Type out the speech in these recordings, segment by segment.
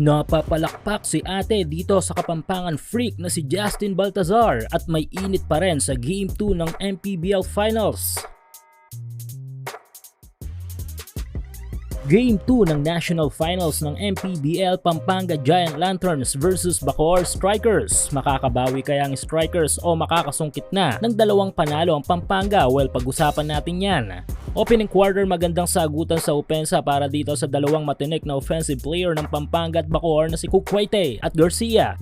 Napapalakpak si ate dito sa kapampangan freak na si Justin Baltazar at may init pa rin sa Game 2 ng MPBL Finals. Game 2 ng National Finals ng MPBL Pampanga Giant Lanterns versus Bacoor Strikers. Makakabawi kaya ang Strikers o makakasungkit na ng dalawang panalo ang Pampanga? Well, pag-usapan natin yan. Opening quarter magandang sagutan sa opensa para dito sa dalawang matinik na offensive player ng Pampanga at Bacoor na si Kukwete at Garcia.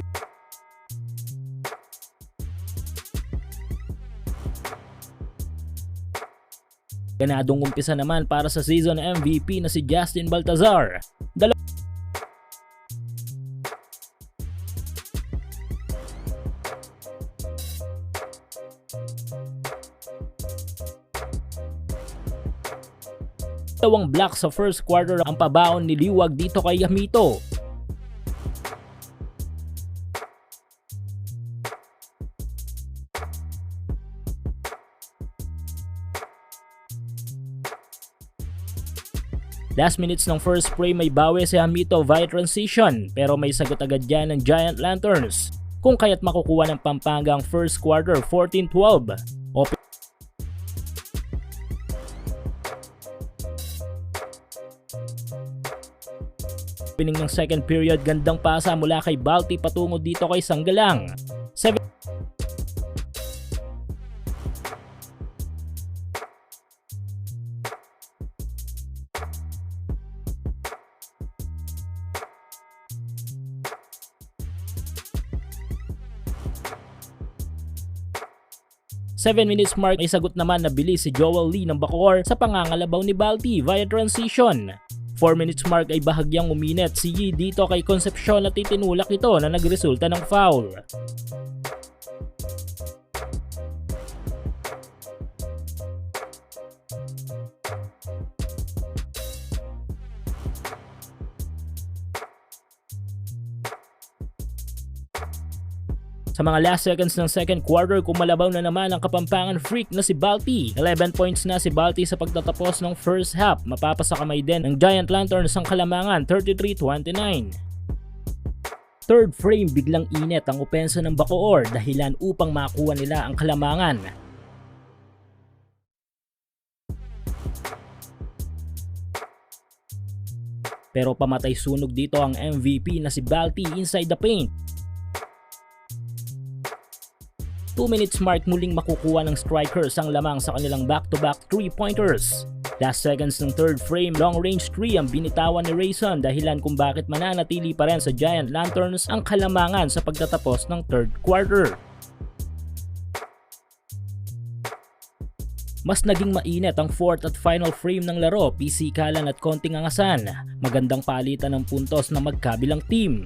Ganadong umpisa naman para sa season MVP na si Justin Baltazar. Dalaw- Dalawang block sa first quarter ang pabaon ni Liwag dito kay Yamito. Last minutes ng first spray may bawi si Hamito via transition pero may sagot agad dyan ng Giant Lanterns kung kaya't makukuha ng Pampanga ang first quarter 14-12. Opening ng second period, gandang pasa mula kay Balti patungo dito kay Sanggalang. 7 7 minutes mark ay sagot naman na bilis si Joel Lee ng Bacoor sa pangangalabaw ni Balti via transition. 4 minutes mark ay bahagyang uminit si Yi dito kay Concepcion at itinulak ito na nagresulta ng foul. Sa mga last seconds ng second quarter, kumalabaw na naman ang kapampangan freak na si Balti. 11 points na si Balti sa pagtatapos ng first half. Mapapasakamay din ng Giant Lanterns ang kalamangan 33-29. Third frame biglang init ang opensa ng Bacoor dahilan upang makuha nila ang kalamangan. Pero pamatay sunog dito ang MVP na si Balti inside the paint. 2 minutes mark muling makukuha ng strikers ang lamang sa kanilang back-to-back 3-pointers. Last seconds ng third frame, long range 3 ang binitawan ni Rayson dahilan kung bakit mananatili pa rin sa Giant Lanterns ang kalamangan sa pagtatapos ng third quarter. Mas naging mainit ang fourth at final frame ng laro, pisikalan at konting angasan. Magandang palitan ng puntos ng magkabilang team.